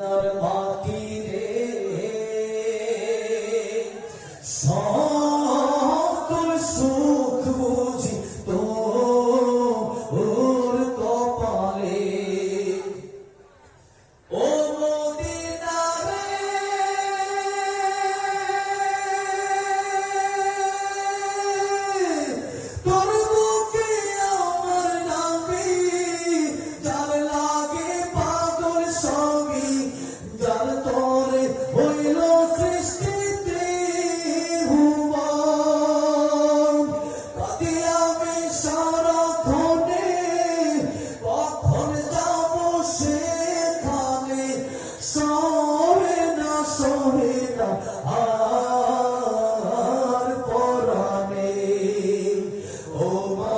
রে। Oh.